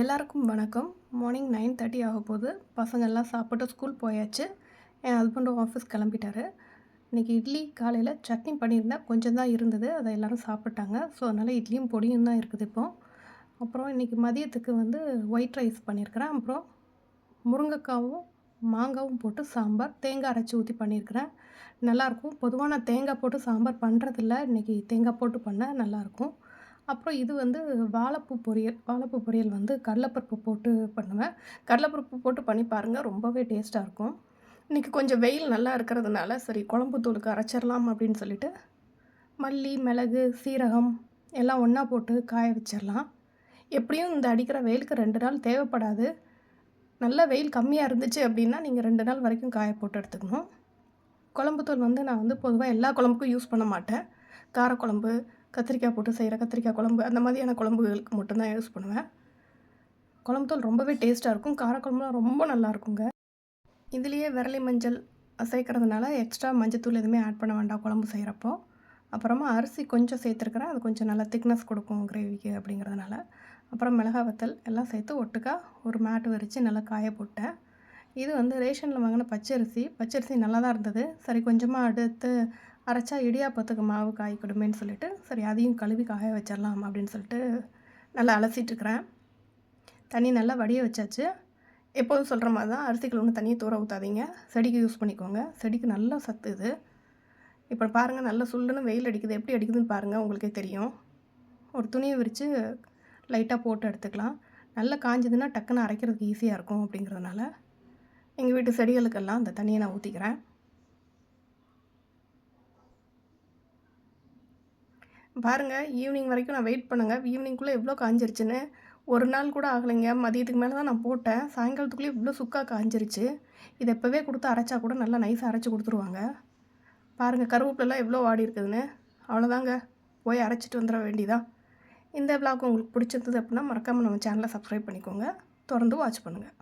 எல்லாருக்கும் வணக்கம். Morning nine thirty ஆக போது பசங்கள்லாம் சாப்பிட்டு ஸ்கூல் போயாச்சு. என் ஹஸ்பண்டும் ஆஃபீஸ் கிளம்பிட்டார். இன்றைக்கி இட்லி காலையில் சட்னி பண்ணியிருந்தேன் கொஞ்சம் தான் இருந்தது. அதை எல்லோரும் சாப்பிட்டாங்க. ஸோ அதனால் இட்லியும் பொடியும் தான் இருக்குது இப்போ. அப்புறம் இன்றைக்கி மதியத்துக்கு வந்து ஒயிட் ரைஸ் பண்ணியிருக்கிறேன். அப்புறம் முருங்கைக்காவும் மாங்காவும் போட்டு சாம்பார் தேங்காய் அரைச்சி ஊற்றி பண்ணியிருக்கிறேன். நல்லாயிருக்கும். பொதுவாக நான் தேங்காய் போட்டு சாம்பார் பண்ணுறதில்ல இன்றைக்கி தேங்காய் போட்டு பண்ணால் நல்லாயிருக்கும். அப்புறம் இது வந்து வாழைப்பூ பொரியல். வாழைப்பூ பொரியல் வந்து கடலைப்பருப்பு போட்டு பண்ணுவேன். கடலைப்பருப்பு போட்டு பண்ணி பாருங்கள் ரொம்பவே டேஸ்ட்டாக இருக்கும். இன்றைக்கி கொஞ்சம் வெயில் நல்லா இருக்கிறதுனால சரி குழம்பு தூளுக்கு அரைச்சிடலாம் அப்படின்னு சொல்லிட்டு மல்லி மிளகு சீரகம் எல்லாம் ஒன்றா போட்டு காய வச்சிடலாம். எப்படியும் இந்த அடிக்கிற வெயிலுக்கு ரெண்டு நாள் தேவைப்படாது. நல்ல வெயில் கம்மியாக இருந்துச்சு அப்படின்னா நீங்கள் ரெண்டு நாள் வரைக்கும் காய போட்டு எடுத்துக்கணும். குழம்புத்தூள் வந்து நான் வந்து பொதுவாக எல்லா குழம்புக்கும் யூஸ் பண்ண மாட்டேன். காரக்குழம்பு கத்திரிக்காய் போட்டு செய்கிற கத்திரிக்காய் குழம்பு அந்த மாதிரியான குழம்புகளுக்கு மட்டும்தான் யூஸ் பண்ணுவேன். குழம்புத்தூள் ரொம்பவே டேஸ்ட்டாக இருக்கும். காரக்குழம்புலாம் ரொம்ப நல்லா இருக்குங்க. இதுலேயே விரலி மஞ்சள் சேர்க்கறதுனால எக்ஸ்ட்ரா மஞ்சத்தூள் எதுவுமே ஆட் பண்ண வேண்டாம் குழம்பு செய்கிறப்போ அப்புறமா அரிசி கொஞ்சம் சேர்த்துருக்குறேன். அது கொஞ்சம் நல்லா திக்னஸ் கொடுக்கும் கிரேவிக்கு அப்படிங்கிறதுனால. அப்புறம் மிளகா வத்தல் எல்லாம் சேர்த்து ஒட்டுக்கா ஒரு மேட்டு வரித்து நல்லா காய போட்டேன். இது வந்து ரேஷனில் வாங்கின பச்சரிசி. பச்சரிசி நல்லா தான் இருந்தது. சரி கொஞ்சமாக அடுத்து அரைச்சா இடியாப்பத்துக்கு மாவு காய்க்கிடுமேன்னு சொல்லிட்டு சரி அதையும் கழுவி காய வச்சிடலாம் அப்படின்னு சொல்லிட்டு நல்லா அலசிட்டுருக்குறேன். தண்ணி நல்லா வடிய வச்சாச்சு. எப்போதும் சொல்கிற மாதிரி தான் அரிசிகள் ஒன்று தண்ணியை தூர ஊற்றாதீங்க செடிக்கு யூஸ் பண்ணிக்கோங்க. செடிக்கு நல்லா சத்து இது. இப்போ பாருங்கள் நல்லா சுள்ளுன்னு வெயில் அடிக்குது. எப்படி அடிக்குதுன்னு பாருங்கள் உங்களுக்கே தெரியும். ஒரு துணியை விரித்து லைட்டாக போட்டு எடுத்துக்கலாம். நல்லா காஞ்சதுன்னா டக்குன்னு அரைக்கிறதுக்கு ஈஸியாக இருக்கும் அப்படிங்கிறதுனால எங்கள் வீட்டு செடிகளுக்கெல்லாம் அந்த தண்ணியை நான் ஊற்றிக்கிறேன் பாருங்கள் ஈவினிங் வரைக்கும் நான் வெயிட் பண்ணுங்கள் ஈவினிங்குள்ளே எவ்வளோ காஞ்சிருச்சுன்னு. ஒரு நாள் கூட ஆகலைங்க. மதியத்துக்கு மேலே தான் நான் போட்டேன். சாயங்காலத்துக்குள்ளேயே இவ்வளோ சுக்காக காஞ்சிருச்சு. இதை எப்போவே கொடுத்து அரைச்சா கூட நல்லா நைஸாக அரைச்சி கொடுத்துருவாங்க. பாருங்கள் கருவேப்பிலெல்லாம் எவ்வளோ வாடி இருக்குதுன்னு. அவ்வளோதாங்க போய் அரைச்சிட்டு வந்துட வேண்டிதான் இந்த விளாக் உங்களுக்கு பிடிச்சிருந்தது அப்படின்னா மறக்காமல் நம்ம சேனலை சப்ஸ்கிரைப் பண்ணிக்கோங்க. தொடர்ந்து வாட்ச் பண்ணுங்கள்